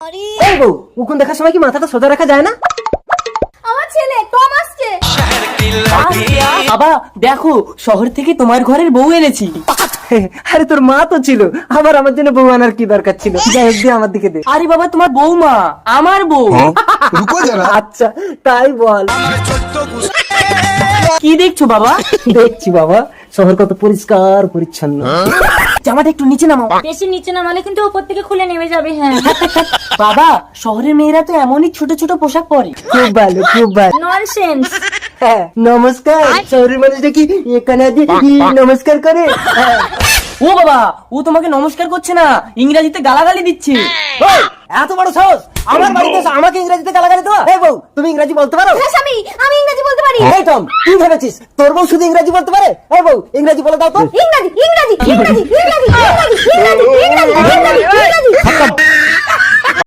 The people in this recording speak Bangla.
এই বউ উকুন দেখার সময় কি মাথাটা সোজা রাখা যায় না? আমার ছেলে টম বাবা দেখো শহর থেকে তোমার ঘরের বউ এনেছি। আরে তোর মা তো ছিল। আবার আমার জন্য বউ আনার কি দরকার ছিল? যাই হোক আমার দিকে দে। আরে বাবা তোমার বউ। মা আমার বউ আচ্ছা তাই বল। কি দেখছ বাবা? দেখছি বাবা। শহর কত পরিষ্কার পরিচ্ছন্ন। জামাটা একটু নিচে নামাও। বেশি নিচে নামালে কিন্তু উপর থেকে খুলে নেমে যাবে হ্যাঁ। বাবা শহরের মেয়েরা তো এমনই ছোট ছোট পোশাক পরে। খুব ভালো খুব ভালো। ননসেন্স হ্যাঁ নমস্কার। শহরের মানুষটা কি এখানে আজ নমস্কার করে। হ্যাঁ। ও বাবা ও তোমাকে নমস্কার করছে না ইংরেজিতে গালাগালি দিচ্ছে। ওই, এত বড় সাহস! আমার বাড়িতে এসে আমাকে ইংরেজিতে গালাগালি দেওয়া? এই বউ তুমি ইংরেজি বলতে পারো? হ্যাঁ স্বামী আমি ইংরেজি বলতে পারি এই টম, তুই ভেবেছিস তোর বউ শুধু ইংরাজি বলতে পারে? এই বউ, ইংরাজি বলে দাও তো। ইংরাজি ইংরাজি ইংরাজি ইংরাজি।